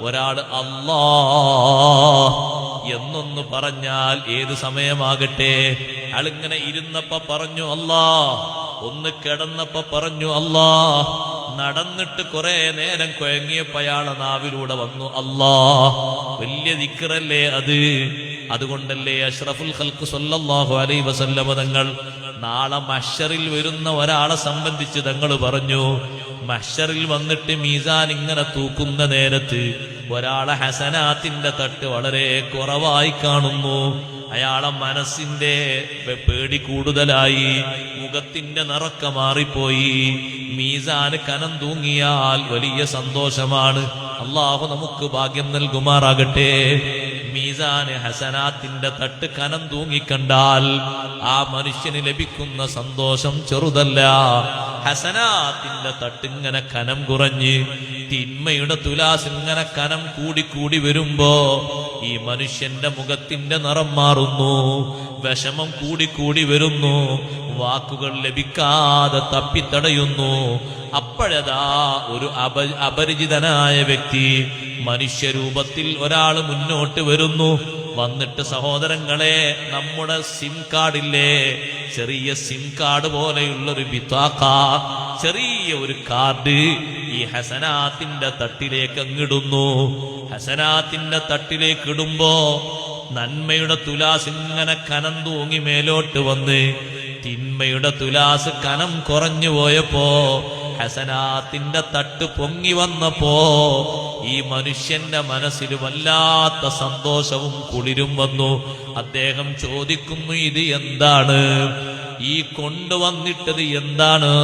ഒരാൾ അല്ലാ എന്നൊന്ന് പറഞ്ഞാൽ ഏത് സമയമാകട്ടെ? അളിങ്ങനെ ഇരുന്നപ്പ പറഞ്ഞു അല്ലാ ഒന്ന് കിടന്നപ്പ പറഞ്ഞു അല്ലാ നടന്നിട്ട് കുറെ നേരം കുഴങ്ങിയപ്പോ നാവിലൂടെ വന്നു അല്ലാ വലിയ ദിക്കറല്ലേ അത്? അതുകൊണ്ടല്ലേ അഷ്റഫുൽ ഖൽക്ക് സൊല്ലാഹു അലൈ വസല്ലമ തങ്ങൾ നാളെ മഷറിൽ വരുന്ന ഒരാളെ സംബന്ധിച്ച് തങ്ങൾ പറഞ്ഞു മഷറിൽ വന്നിട്ട് മീസാൻ ഇങ്ങനെ തൂക്കുന്ന നേരത്ത് ഒരാളെ ഹസനാത്തിന്റെ തട്ട് വളരെ കുറവായി കാണുന്നു. അയാളെ മനസ്സിന്റെ പേടി കൂടുതലായി. മുഖത്തിന്റെ നിറക്ക മാറിപ്പോയി. മീസാന് കനം തൂങ്ങിയാൽ വലിയ സന്തോഷമാണ്. അള്ളാഹു നമുക്ക് ഭാഗ്യം നൽകുമാറാകട്ടെ. മീസാന് ഹസനാത്തിന്റെ തട്ട് കനം തൂങ്ങിക്കണ്ടാൽ ആ മനുഷ്യന് ലഭിക്കുന്ന സന്തോഷം ചെറുതല്ല. ഹസനാത്തിന്റെ തട്ടിങ്ങനെ കനം കുറഞ്ഞ് തിന്മയുടെ തുലാസ് ഇങ്ങനെ കനം കൂടി വരുമ്പോ ഈ മനുഷ്യന്റെ മുഖത്തിന്റെ നിറം മാറുന്നു വിഷമം കൂടി കൂടി വരുന്നു വാക്കുകൾ ലഭിക്കാതെ തപ്പിത്തടയുന്നു. അപ്പോഴതാ ഒരു അപ അപരിചിതനായ വ്യക്തി മനുഷ്യരൂപത്തിൽ ഒരാൾ മുന്നോട്ട് വരുന്നു. വന്നിട്ട് സഹോദരങ്ങളെ നമ്മുടെ സിം കാർഡില്ലേ? ചെറിയ സിം കാർഡ് പോലെയുള്ള ഒരു ബിത്താക്ക ചെറിയ ഒരു കാർഡ് ഈ ഹസനാത്തിന്റെ തട്ടിലേക്ക് അങ്ങിടുന്നു. ഹസനാത്തിന്റെ തട്ടിലേക്ക് ഇടുമ്പോ നന്മയുടെ തുലാസ് ഇങ്ങനെ കനം തൂങ്ങി മേലോട്ട് വന്ന് തിന്മയുടെ തുലാസ് കനം കുറഞ്ഞു പോയപ്പോ ഹസനാത്തിന്റെ തട്ട് പൊങ്ങി വന്നപ്പോ ഈ മനുഷ്യന്റെ മനസ്സിൽ വല്ലാത്ത സന്തോഷവും കുളിരും വന്നു. അദ്ദേഹം ചോദിക്കുന്നു ഇത് എന്താണ്? ഈ കൊണ്ടുവന്നിട്ടത് എന്താണ്?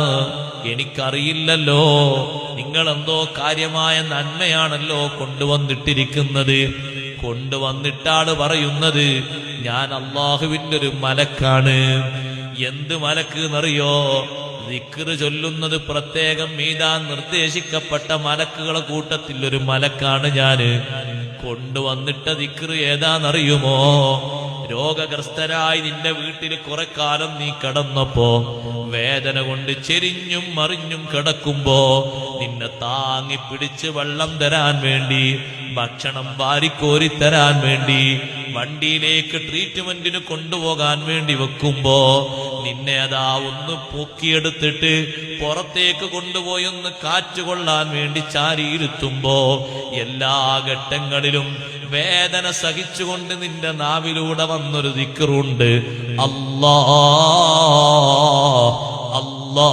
എനിക്കറിയില്ലല്ലോ. നിങ്ങൾ എന്തോ കാര്യമായ നന്മയാണല്ലോ കൊണ്ടുവന്നിട്ടിരിക്കുന്നത്. കൊണ്ടുവന്നിട്ടാണ് പറയുന്നത് ഞാൻ അള്ളാഹുവിന്റെ ഒരു മലക്കാണ്. എന്ത് മലക്ക് എന്നറിയോ? ദിക്റ് ചൊല്ലുന്നത് പ്രത്യേകം മീതാൻ നിർദ്ദേശിക്കപ്പെട്ട മലക്കുകളെ കൂട്ടത്തിൽ ഒരു മലക്കാണ് ഞാൻ. കൊണ്ടുവന്നിട്ട ദിക്റ് ഏതാന്നറിയുമോ രോഗഗ്രസ്തരായി നിന്റെ വീട്ടിൽ കുറെ കാലം നീ കടന്നപ്പോ വേദന കൊണ്ട് ചെരിഞ്ഞും മറിഞ്ഞും കിടക്കുമ്പോ നിന്നെ താങ്ങി പിടിച്ച് വെള്ളം തരാൻ വേണ്ടി ഭക്ഷണം വാരിക്കോരി തരാൻ വേണ്ടി വണ്ടിയിലേക്ക് ട്രീറ്റ്മെന്റിന് കൊണ്ടുപോകാൻ വേണ്ടി വെക്കുമ്പോ നിന്നെ അതാ ഒന്ന് പൊക്കിയെടുത്തിട്ട് പുറത്തേക്ക് കൊണ്ടുപോയി ഒന്ന് കാറ്റുകൊള്ളാൻ വേണ്ടി ചാരിയിരുത്തുമ്പോ എല്ലാ ഘട്ടങ്ങളിലും വേദന സഹിച്ചുകൊണ്ട് നിന്റെ നാവിലൂടെ വന്നൊരു ദിക്കറുണ്ട് അല്ലാ അല്ലാ